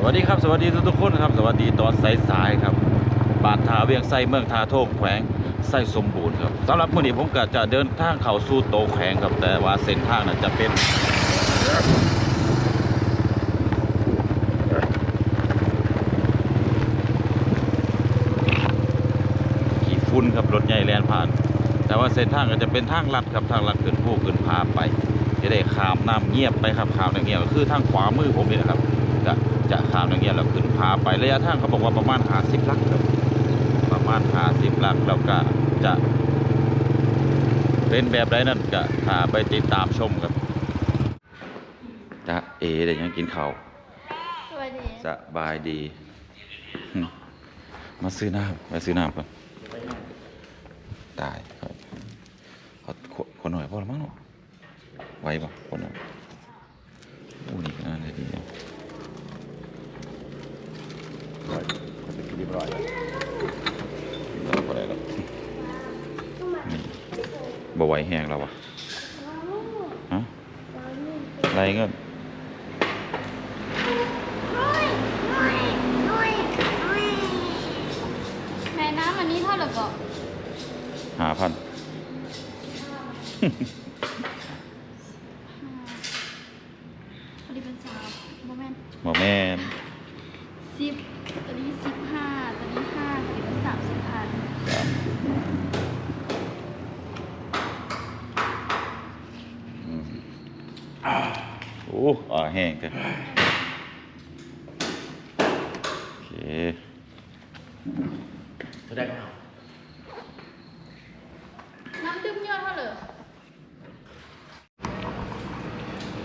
สวัสดีครับสวัสดีทุกๆคนครับ สวัสดีตอนสายๆครับ บานทาเวียงไส้เมืองทาโทกแขวงไส้สมบูรณ์ครับสำหรับมื้อนี้ผมก็จะเดินทางเข้าสู่โตแขวงครับ แต่ว่าเส้นทางนั้นจะเป็นขี่ฝุ่นครับรถใหญ่แลนผ่าน แต่ว่าเส้นทางก็จะเป็นทางลัดครับทางลัดขึ้นภูขึ้นผาไป จะได้ข้ามน้ำเงียบไปครับข้ามน้ำเงียบก็คือทางขวามือผมนี่แหละครับ จะจะข้ามน้ำเงียบแล้วขึ้นผาไประยะทางเขาบอกว่าประมาณ 50ลักครับประมาณ 50ลักแล้วก็จะเป็นแบบไรนั่นก็ถ้าไปติดตามชมครับจะเอเดี๋ยวยังกินข้าวสวัสดีสบายดีหึมาซื้อน้ำมาซื้อน้ำก่อนตายครับขอขอคนหน่อยพอแล้วมั้งเนาะไหวปะคนหน่อยอู้นี่ก็น่าจะดีเนาะ เรียบร้อยแล้วเราก็ได้แล้วนี่บ่ไหวแห้งแล้ววะฮะอะไรเงี้ยแม่น้ำอันนี้เท่าไหร่ก็หาพัน พอดีเป็นสาวโมเมนต์ บ่แม่น สิบตัวนี้สิบห้าตัวนี้ห้าตัวนี้เป็นสามสิบพัน สามสิบอืม โอ้อ่าแห้งจังโอเคไม่ได้ก็เอาน้ำดื่มเยอะเท่าไหร่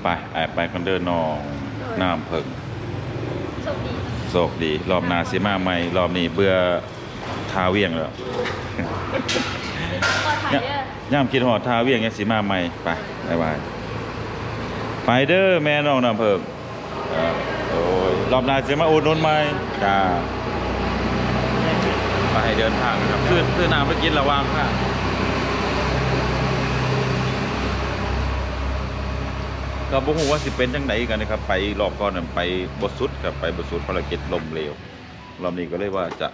ไปแอบไปคนเดินนองน้ำเพิ่งโชคดีโศกดี รอบหนาสิมาใหม่ รอบนี้เบื่อทาเวียงแล้วก็ถ่ายเด้อย่ามคิดหอดทาเวียงยังสิมาใหม่ ไปบายบาย ไปเด้อแม่น้องน้ำเพิ่งครับโอ้ยรอบหนาสิมาอุดหนุนใหมจ้าไปเดินทางนะครับซื้อซื้อน้ำไปกินระว่างค่ะก็บ่ฮู้ว่าสิเป็นจังไดกันนะครับ ไปรอบก่อนไปบ่สุดครับไปบ่สุดภารกิจลมเหลวรอบนี้ก็เลยว่าจะ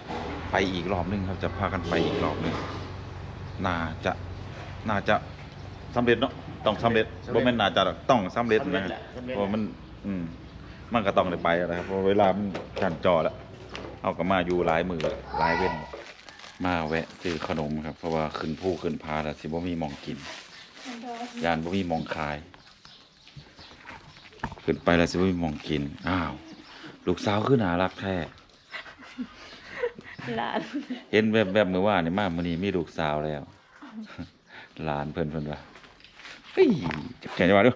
ไปอีกรอบนึงครับ จะพากันไปอีกรอบนึงน่าจะน่าจะสำเร็จเนาะ ต้องสำเร็จบ่แม่นน่าจะหรอกต้องสำเร็จนะเพราะมันอืมมันก็ต้องได้ไปนะครับเพราะเวลามันขันจอแล้วเอาก็มาอยู่หลายมือหลายเว้นมาแวะซื้อขนมครับ เพราะว่าขึ้นภูขึ้นพาแล้วสิบ่มีหมองกิน ยานบ่มีหมองขาย ขึ้นไปแล้วสิว่ามีหมองกินอ้าวลูกสาวคือน่ารักแท้ หลานเห็นแบบแบบเมื่อวานนี่มามื้อนี้มีลูกสาวแล้ว หลานเพิ่นเพิ่นว่า เฮ้ยจับแขนจะว่าดู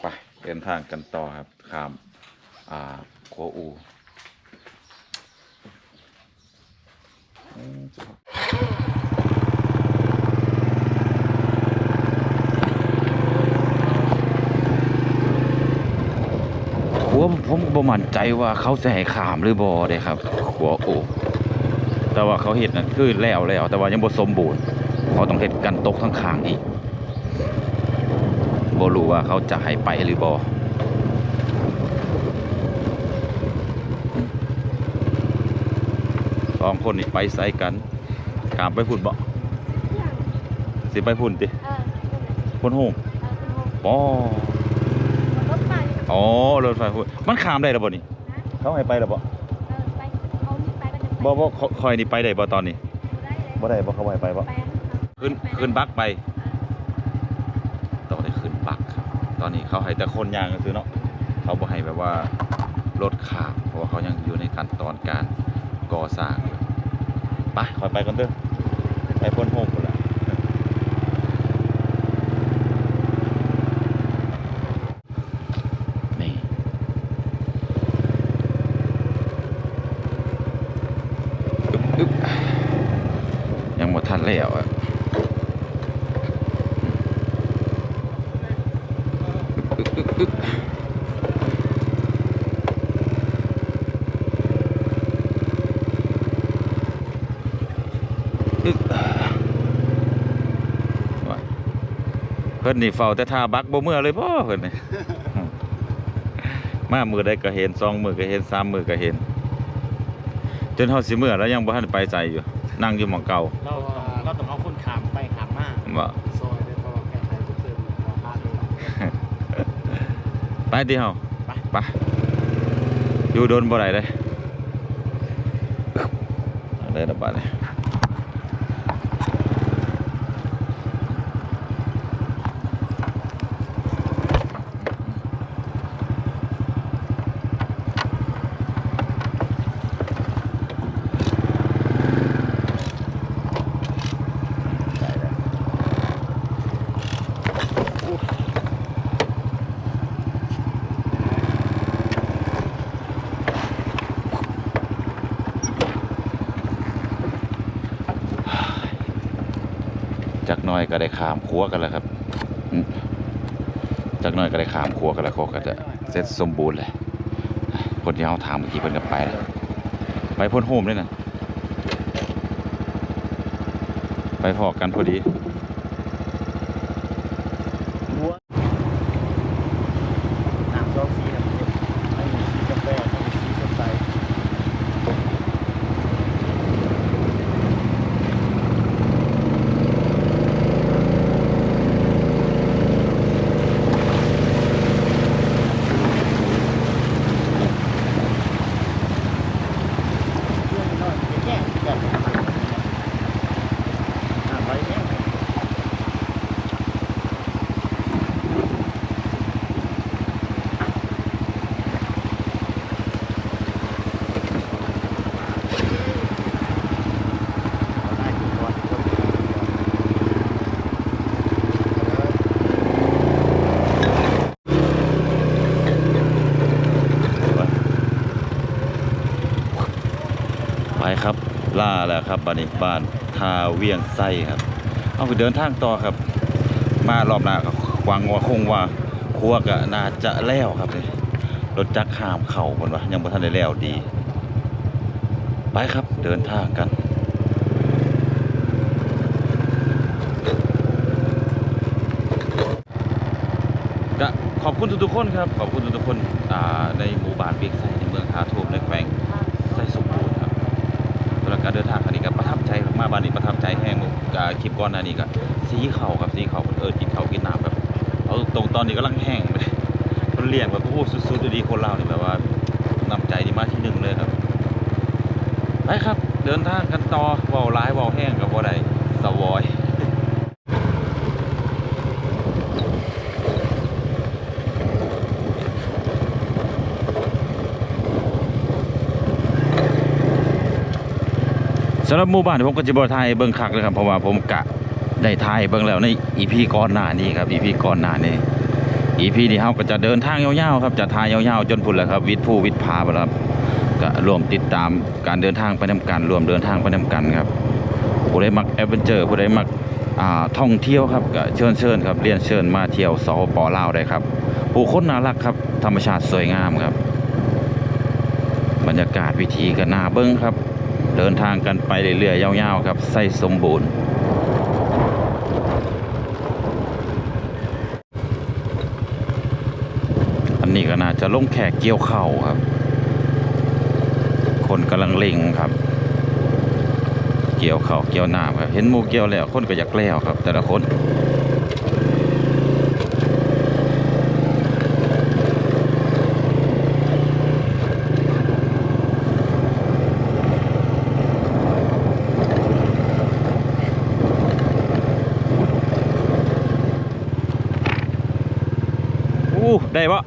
ไปเดินทางกันต่อครับข้ามอ่าโคอูอืมผมผมบ่มั่นใจว่าเขาจะให้ขามหรือบ่เด้ครับหัวโอก แต่ว่าเขาเห็ดนั่นคือแล้วแล้วแต่ว่ายังบ่สมบูรณ์เขาต้องเฮ็ดกันตกข้างๆอีกบ่รู้ว่าเขาจะให้ไปหรือบ่สองคนนี่ไปไสกันขามไปพุ่นบ่สิไปพุ่นติเออพุ่นโฮมเออคุณโมอ๋อรถไฟอ๋อรถไฟพุ่นมันขามได้แล้วบ่นี่นะเขาให้ไปแล้วบ่ บ่บ่คคอยนี่ไปได้บ่ตอนนี้ได้เลยบ่ได้บ่เขาบ่ให้ไปบ่ไปขึ้นขึ้นบักไปต้องได้ขึ้นบักครับ ตอนนี้เขาให้แต่คนย่างก็คือเนาะเขาบ่ให้แบบว่ารถข้ามเพราะว่าเขายังอยู่ในขั้นตอนการก่อสร้างอยู่ไปคอยไปกันเด้อไปพ้นโฮมกันละนี่อึ๊บอึ๊บยังหมดทัน แล้วอะเพิ่นนี่เฝ้าแต่ท่าบักบ่เมื่อเลยบ่อเพิ่นนี่มามือใดก็เห็นสองมือก็เห็นสามมือก็เห็น จนเฮาสิเมื่อแล้วยังบ่ทันไปใจอยู่ นั่งอยู่หม่องเก่า เราเราต้องเอาคนขามไปขามมาบ่ซอยได้เพราะว่าแก้ไขทุกเรื่องเราพลาดเลยไปดิเฮาไปไปอยู่โดนบ่ได้เด้ได้ระบาดเลยจั ก็ได้ขามครัวกันแล้วครับจากน้อยก็ได้ขามครัวกันแล้วเขาก็จะเสร็จสมบูรณ์เลยคนที่เขาถามเมื่อกี้เพิ่นก็ไปแล้วไปพ่นโฮมด้วยนะไปพอกันพอดี น้ำซองสีนะไม่มีสีกาแฟไม่มีสีสดใส ไปครับ ล่าแล้วครับบ้านนี้บ้านทาเวียงไส้ครับ เอาไปเดินทางต่อครับ มารอบหน้าก็วังว่าคงว่าครัวก็น่าจะแล้วครับนี่รถจักรข้ามเข่าคนวะยังบ่ทันได้แล้วดี ไปครับเดินทางกันก็ขอบคุณทุกๆคนครับ ขอบคุณทุกๆคนในหมู่บ้านเวียงไส้ในเมืองทาทูมในแขวงไส้สมบูรณ์ครับสำหรับ การเดินทางครั้งนี้ก็ประทับใจมากบ้านนี้ประทับใจแห้งอ่าคลิปก่อนหน้านี้ก็สีเขาครับสีเขาเออกินเขากินน้ำแบบเอาตรงตอนนี้ก็ลังแห้งเลยมันเลี้ยงแบบโอ้โหสุดๆดีคนเราเนี่แบบว่านำใจดีมากที่หนึ่งเลยครับไปครับ เดินทางกันต่อเบาร้ายเบาแห้งกับบ่ไดสวอย สำหรับหมู่บ้านผมก็จะบอทายเบิ่งคักเลยครับเพราะว่าผมกะได้ทายเบิ่งแล้วในอีพีก่อนหน้านี้ครับอีพีก่อนหน้านี้อีพีนี้เฮาก็จะเดินทางยาวๆครับจะทายยาวๆจนพุ่นแหละครับวิทย์ผู้วิทย์พาไปแล้วครับก็รวมติดตามการเดินทางไปนำกันรวมเดินทางไปนำกันครับผู้ใดมักแอดเวนเจอร์ผู้ใดมักท่องเที่ยวครับก็เชิญเชิญครับเรียนเชิญมาเที่ยวสปลาวได้ครับผู้คนน่ารักครับธรรมชาติสวยงามครับ บรรยากาศวิถีก็น่าเบิ่งครับ เดินทางกันไปเรื่อยๆยาวๆครับไส้สมบูรณ์อันนี้ก็น่าจะลงแขกเกี่ยวเข่าครับ คนกำลังเล็งครับ เกี่ยวเข่าเกี่ยวหน้ำครับเห็นมูเกี่ยวแล้วคนก็อยากแล้วครับ แต่ละคน อู้ ได้ปะ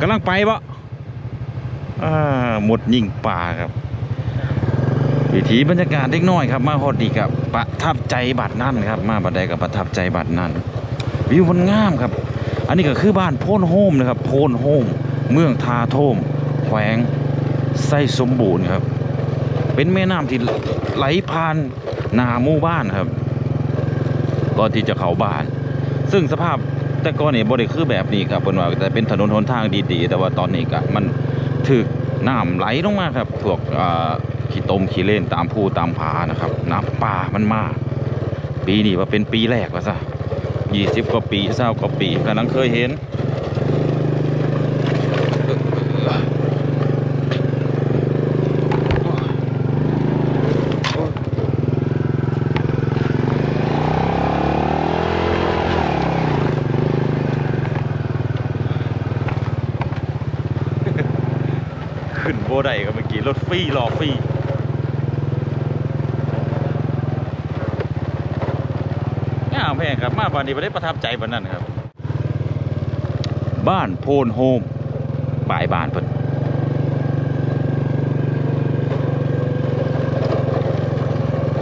กำลังไปปะอ่หมดยิงป่าครับ วิถีบรรยากาศเล็กน้อยครับ มาฮอดดีกับประทับใจบัดนั่นครับ มาบัดใดกับประทับใจบัดนั่นวิวมันงามครับ อันนี้ก็คือบ้านโพนโฮมนะครับ โพนโฮม เมืองทาโทม แขวงไส้สมบูรณ์ครับ เป็นแม่น้ำที่ไหลผ่านนาหมู่บ้านครับก่อนที่จะเข้าบ้าน ซึ่งสภาพ แต่ก่อนนี่บ่ได้คือแบบนี้ครับเพิ่นว่าแต่เป็นถนนหนทางดีๆ แต่ว่าตอนนี้ก็มันถึกน้ำไหลลงมาครับพวกขี้ตมขี้เล่นตามผู้ตามผานะครับน้ำป่ามันมาปีนี้ว่าเป็นปีแรกว่าซะยี่สิบกว่าปีเศร้ากว่าปีกำลังเคยเห็น บได้ก็เมื่อกี้รถฟรีรอฟรีงามแพงครับ มาบ้านนี้ไม่ได้ประทับใจบ้านนั้นครับ บ้านโพนโฮมปลายบ้านเพิ่น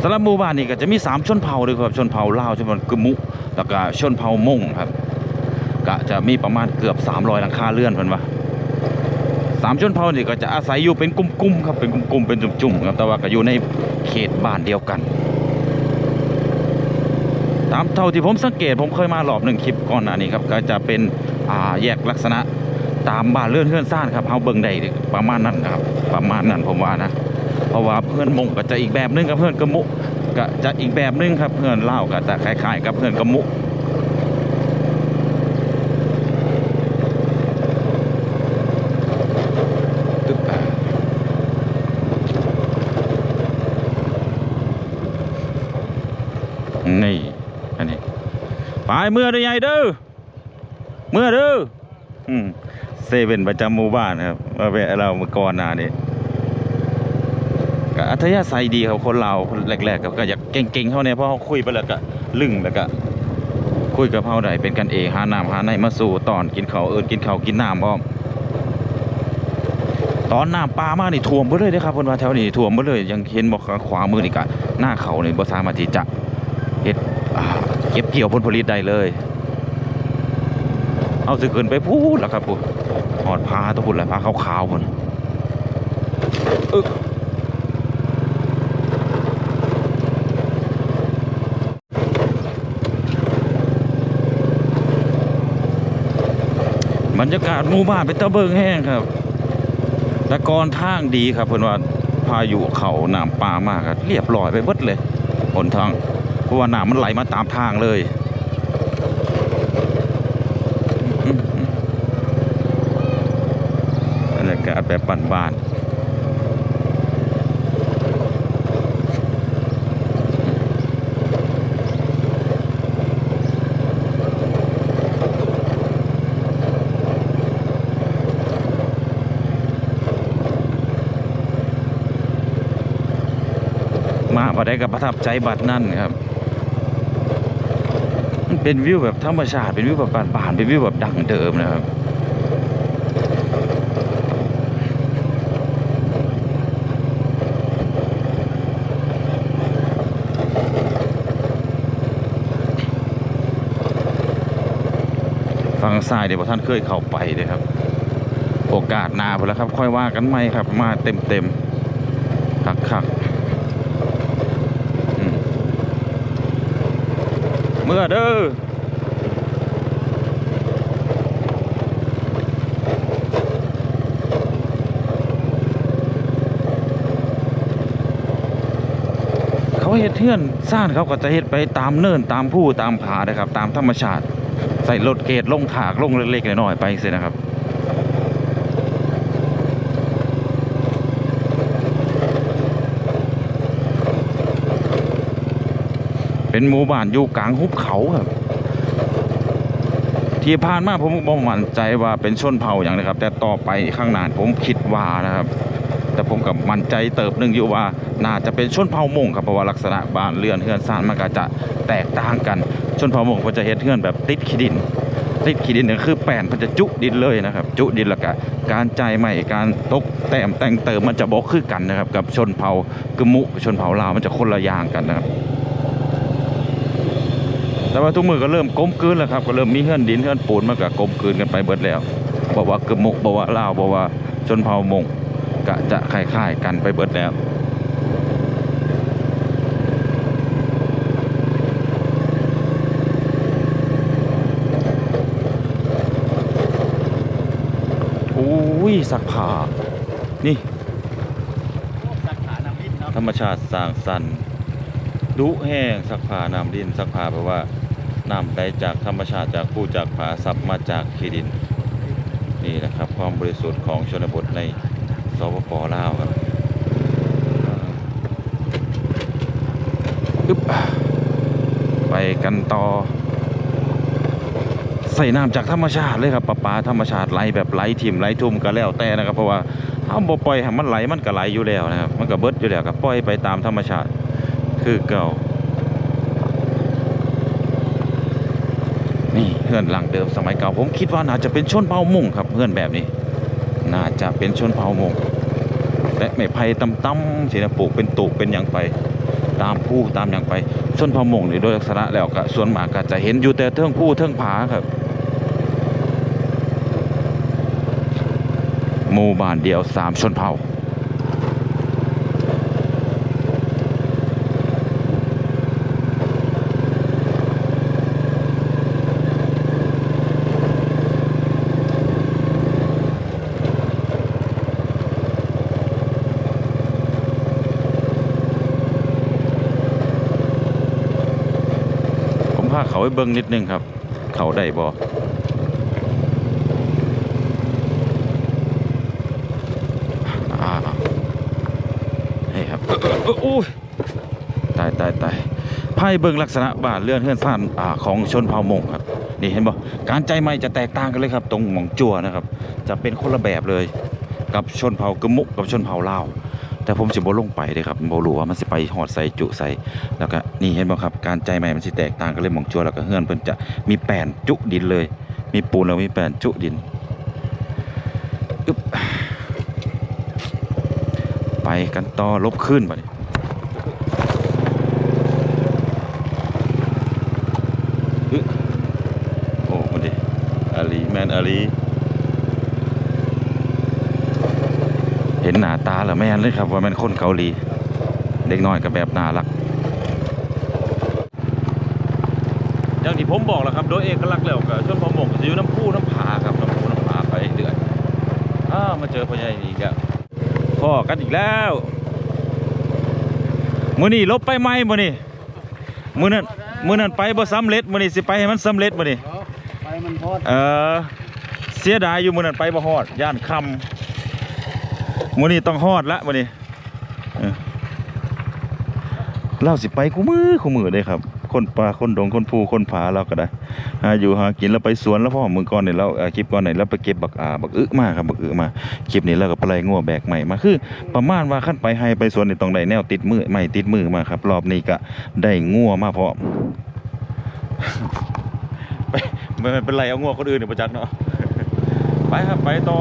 สำหรับหมู่บ้านนี้ก็จะมีสามชนเผ่าเลยครับชนเผ่าลาวชนเผ่ากึมุแล้วก็ชนเผ่ามงครับ ก็จะมีประมาณเกือบ 300หลังคาเรือนเพิ่นว่า สามชนเผ่านี่ก็จะอาศัยอยู่เป็นกลุ่มๆครับเป็นกลุ่มๆเป็นจุ่มๆครับแต่ว่าก็อยู่ในเขตบ้านเดียวกัน ตามเท่าที่ผมสังเกตผมเคยมารอบหนึ่งคลิปก่อนหน้านี้ครับก็จะเป็นอ่าแยกลักษณะตามบ้านเลื่อนเฮือนซ่านครับเฮาเบิ่งได้ประมาณนั้นครับ ประมาณนั้นผมว่านะเพราะว่าเพื่อนมงก็จะอีกแบบหนึงกับเพื่อนกระมุก็จะอีกแบบหนึงครับเพื่อนเล่าก็จะคล้ายๆ กับเพื่อนกระมุ ตึ๊บอะนี่ อันนี้ ไปเมื่อได้ใหญ่เด้อเมื่อเด้อเซเว่นประจำหมู่บ้านครับมาแวะเราเมื่อก่อนหน้านี้ก็อัธยาศัยดีครับคนเราคนแรกๆก็อยากเก่งๆเขานี่ยเพราะเขาคุยไปแล้วก็ลึ่งแล้วก็คุยกับเขาได้เป็นกันเองหาน้ำหาในมาสู่ตอนกินเขาเอินกินเขากินน้ำพร้อมตอนน้ำปลามานี่ท่วมหมดเลยเด้อครับเพิ่นว่าแถวนี้ท่วมหมดเลยยังเห็นบอกขวามือนี่ก็หน้าเขานี่บ่สามารถที่จะ เฮ็ดเก็บเกี่ยวผลผลิตได้เลย เอาสิขึ้นไปพูดแล้วครับพุ่นหอดพาตัวพุ่นละพาขาวๆพุ่นอึกบรรยากาศมู่บ้านเป็นตะเบิงแห้งครับแต่ก่อนทางดีครับเพิ่อนว่าพายุเขาหน้ำป่ามากครับเรียบร้อยไปหมดเลยหนทาง ราะว่าน้ำมันไหลมาตามทางเลยอืมบรรยากาศแบบบ้านๆมาบ่ได้กับประทับใจบัดนั่นครับ เป็นวิวแบบธรรมชาติเป็นวิวแบบบ้านๆเป็นวิวแบบดั้งเดิมนะครับฝั่งซ้ายเดี๋ยวท่านเคยเข้าไปเลยครับ โอกาสหน้าพอแล้วครับ ค่อยว่ากันไหมครับมาเต็มเต็มๆคักคักๆอืม เมื่อเด้อเขาเฮ็ดเทื่อนสร้างเขาก็จะเฮ็ดไปตามเนินตามผู้ตามผานะครับ ตามธรรมชาติ ใส่รถเกตลงถากลงเล็กๆน้อยๆไปเสินะครับ เป็นหมู่บ้านอยู่กลางหุบเขาครับ ที่ผ่านมาผมบ่มั่นใจว่าเป็นชนเผ่าอย่างนะครับ แต่ต่อไปข้างหน้าผมคิดว่านะครับ แต่ผมกับมั่นใจเติบหนึ่งอยู่ว่าน่าจะเป็นชนเผ่ามงครับเพราะว่าลักษณะบ้านเรือนเฮือนซ่านมันก็จะแตกต่างกัน ชนเผ่ามงเขาจะเฮ็ดเฮือนแบบติดขี้ดิน ติดขี้ดินเนี่ยคือแป้นมันจะจุดินเลยนะครับ จุดินแล้วก็การใจใหม่การตกแต่มแต่งเติมมันจะบอกคือกันนะครับ กับชนเผ่ากะมุชนเผ่าลาวมันจะคนละอย่างกันนะครับ แต่ว่าทุกมือก็เริ่มกลมกืนแล้วครับก็เริ่มมีเฮือนดินเฮือนปูนมันก็กลมกืนกันไปเบิดแล้วบอกว่ากะมุบอกว่าลาวบอกว่าชนเผ่ามงก็จะคล้ายๆกันไปเบิดแล้วอุ้ยสักผานี่ ธรรมชาติสร้างสรรค์ ดุแห้งซักผาน้ำดินซักผ้าแปลว่าน้ำได้จากธรรมชาติจากผู้จากผาซับมาจากขี้ดิน นี่นะครับ ความบริสุทธิ์ของชนบทในสปปลาวครับอึ๊บไปกันต่อ ใส่น้ำจากธรรมชาติเลยครับปลาปลาธรรมชาติไหลแบบไหลทิ่มไหลทุ่มก็แล้วแต่นะครับ เพราะว่าถ้าบ่ปล่อยให้มันไหลมันก็ไหลอยู่แล้วนะครับมันก็เบิดอยู่แล้วก็ปล่อยไปตามธรรมชาติ คือเก่า นี่เพื่อนหลังเดิมสมัยเก่า ผมคิดว่าน่าจะเป็นชนเผ่ามุ่งครับเพื่อนแบบนี้ น่าจะเป็นชนเผ่ามุ่งและไม้ไผ่ต่ำๆสินะปลูกเป็นตูกเป็นอย่างไป ตามผู้ตามอย่างไปชนเผ่ามุ่งนี่โดยลักษณะแล้วก็ส่วนมากก็จะเห็นอยู่แต่เทิงผู้เทิงผาครับหมู่บ้านเดียวสามชนเผ่าาเขาไปเบิ้งนิดนึงครับ เขาได้บ่อ่านี่ครับอุ้ยตายตายตายไพ่เบิ้งลักษณะบ้านเรือนเฮือนซ่านอของชนเผ่ามงครับ นี่เห็นบ่การใจไม่จะแตกต่างกันเลยครับ ตรงหม่องจั่วนะครับ จะเป็นคนละแบบเลย กับชนเผ่ากะมุกกับชนเผ่าลาว แต่ผมสิบ่ลงไปเลยครับบ่รู้ว่ามันสิไปหอดใส่จุใส่แล้วก็นี่เห็นบ่ครับการใจใหม่มันสิแตกต่างกันเลยมองจัวแล้วก็เฮือนเพิ่นจะมีแป้นจุดินเลย มีปูนแล้วมีแป้นจุดินอึ๊บไปกันต่อลบขึ้นบัดนี้อึ๊ะโอ้มันดิอาลีแมนอาลีเห็นหน้าตาแล้วแม่นเลยครับว่ามันคนเกาหลี เด็กน้อยก็แบบน่ารักอย่างที่ผมบอกแล้วครับ โดยเอกลักษณ์แล้วก็ชนพอหมกจะอยู่น้ำพุน้ำผาครับน้ำพุน้ำผาไปเรื่อยอ้าวมาเจอพ่อใหญ่นี่อีกแล้วพ่อกันอีกแล้วมื้อนี้ลบไปไหมมื้อนี้มื้อนั้นมื้อนั้นไปบ่สำเร็จมื้อนี้สิไปให้มันสำเร็จมื้อนี้ไปมันพอดเออเสียดายอยู่มื้อนั้นไปบ่ฮอดย่านคำ มื้อนี้ต้องฮอดละมื้อนี้เออเราสิไปคู่มือคู่มือเลยครับ คนป่าคนดงคนภูคนผาเราก็ได้หาอยู่หากินแล้วไปสวนแล้วพ่อมือก่อนเนี่ยเราคลิปก่อนเนี่ยเราไปเก็บบักอ่าบักอึมาครับบักอึมาคลิปนี้เราก็ไปไล่งัวแบกใหม่มาคือ ประมาณว่าขั้นไปให้ไปสวนเนี่ยต้องได้แนวติดมือใหม่ติดมือมาครับ รอบนี้ก็ได้งัวมาพร้อมไปไม่เป็นไรเอางัวคนอื่นเนี่ยประจักษ์เนาะไปครับไปต่อ